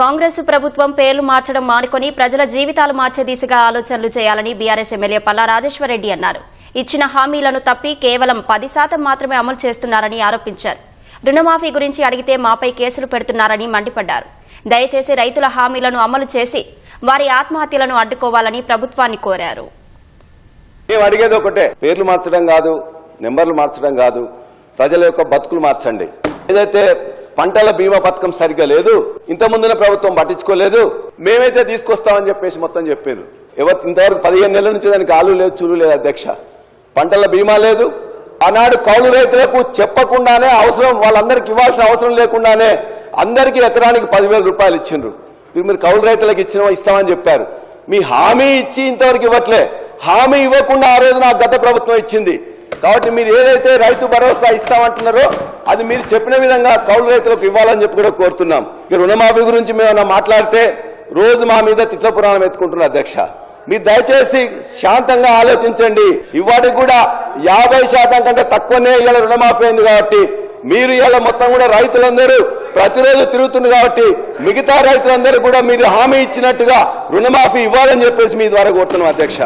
కాంగ్రెస్ ప్రభుత్వం పేర్లు మార్చడం మానుకొని ప్రజల జీవితాలు మార్చే దిశగా ఆలోచనలు చేయాలని బీఆర్ఎస్ ఎమ్మెల్యే పల్లా రాజేశ్వరరెడ్డి అన్నారు. ఇచ్చిన హామీలను తప్పి కేవలం పది శాతం మాత్రమే అమలు చేస్తున్నారని ఆరోపించారు. రుణమాఫీ గురించి అడిగితే మాపై కేసులు పెడుతున్నారని మండిపడ్డారు. దయచేసి రైతుల హామీలను అమలు చేసి వారి ఆత్మహత్యలను అడ్డుకోవాలని ప్రభుత్వాన్ని కోరారు. మేము అడిగేది ఒకటే పేర్లు మార్చడం కాదు నెంబర్లు మార్చడం కాదు ప్రజల యొక్క బతుకులు మార్చండి. ఏదైతే పంటల బీమా పథకం సరిగ్గా లేదు ఇంత ముందున ప్రభుత్వం పట్టించుకోలేదు మేమైతే తీసుకొస్తామని చెప్పేసి మొత్తం చెప్పారు. ఎవరు ఇంతవరకు పదిహేను నెలల నుంచి దానికి ఆలు లేదు చూలు లేదు అధ్యక్ష. పంటల బీమా లేదు. ఆనాడు కౌలు రైతులకు చెప్పకుండానే అవసరం వాళ్ళందరికి ఇవ్వాల్సిన అవసరం లేకుండానే అందరికీ ఎకరానికి పదివేల రూపాయలు ఇచ్చిండ్రు. మీరు మీరు కౌలు రైతులకు ఇచ్చిన ఇస్తామని చెప్పారు. మీ హామీ ఇచ్చి ఇంతవరకు ఇవ్వట్లే. హామీ ఇవ్వకుండా ఆ రోజు నాకు గత ప్రభుత్వం ఇచ్చింది. కాబట్టి మీరు ఏదైతే రైతు భరోసా ఇస్తామంటున్నారో అది మీరు చెప్పిన విధంగా కౌలు రైతులకు ఇవ్వాలని చెప్పి కూడా కోరుతున్నాం. ఇక రుణమాఫీ గురించి మేము మాట్లాడితే రోజు మా మీద తిట్ల పురాణం ఎత్తుకుంటున్నారు అధ్యక్ష. మీరు దయచేసి శాంతంగా ఆలోచించండి. ఇవాటికి కూడా యాభై శాతం కంటే తక్కువనే ఇవాళ రుణమాఫీ అయింది కాబట్టి మీరు ఇవాళ మొత్తం కూడా రైతులందరూ ప్రతిరోజు తిరుగుతుంది కాబట్టి మిగతా రైతులందరూ కూడా మీరు హామీ ఇచ్చినట్టుగా రుణమాఫీ ఇవ్వాలని చెప్పేసి మీ ద్వారా కోరుతున్నాం అధ్యక్ష.